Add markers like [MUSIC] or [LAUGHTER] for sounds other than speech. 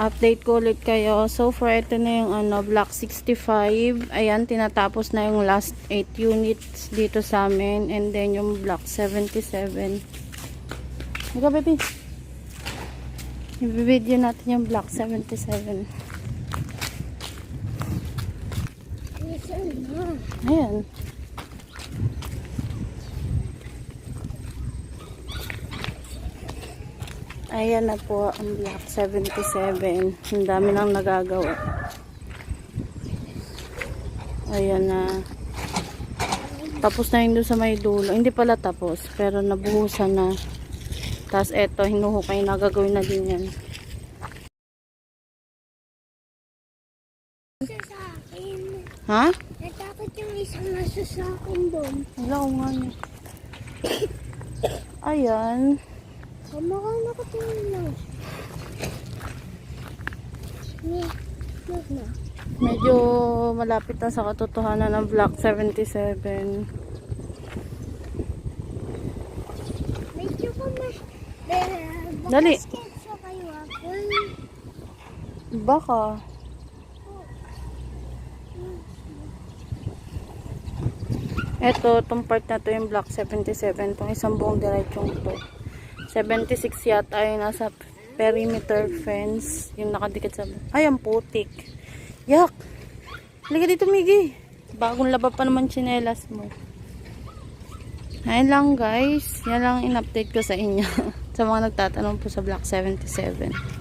update ko ulit kayo. So far, ito na yung ano, block 65. Ayan, tinatapos na yung last 8 units dito sa amin. And then yung block 77. Mga baby. I-video natin yung block 77. Ayan. Ayan na po ang block 77. Ang dami nang nagagawa. Ayan na. Tapos na yun doon sa may dulo. Hindi pala tapos. Pero nabuhusan na. Tapos eto, hinuhukay na. Gagawin na din yan. Ha? Natakot yung isang nasa sa akin doon. Wala nga niya. [COUGHS] Ayan. Kumakal na ko tingin lang. Medyo malapit na sa katotohanan ng block 77. Medyo na. Dali. Baka. Ito, itong part na to yung block 77. Itong isang buong diretsong to. 76 yata yung nasa perimeter fence. Yung nakadikit sa... Ay, ang putik. Yak! Halika dito, Miggy. Bagong laba pa naman chinelas mo. Ayun lang, guys. Yan lang in-update ko sa inyo. [LAUGHS] sa mga nagtatanong po sa block 77.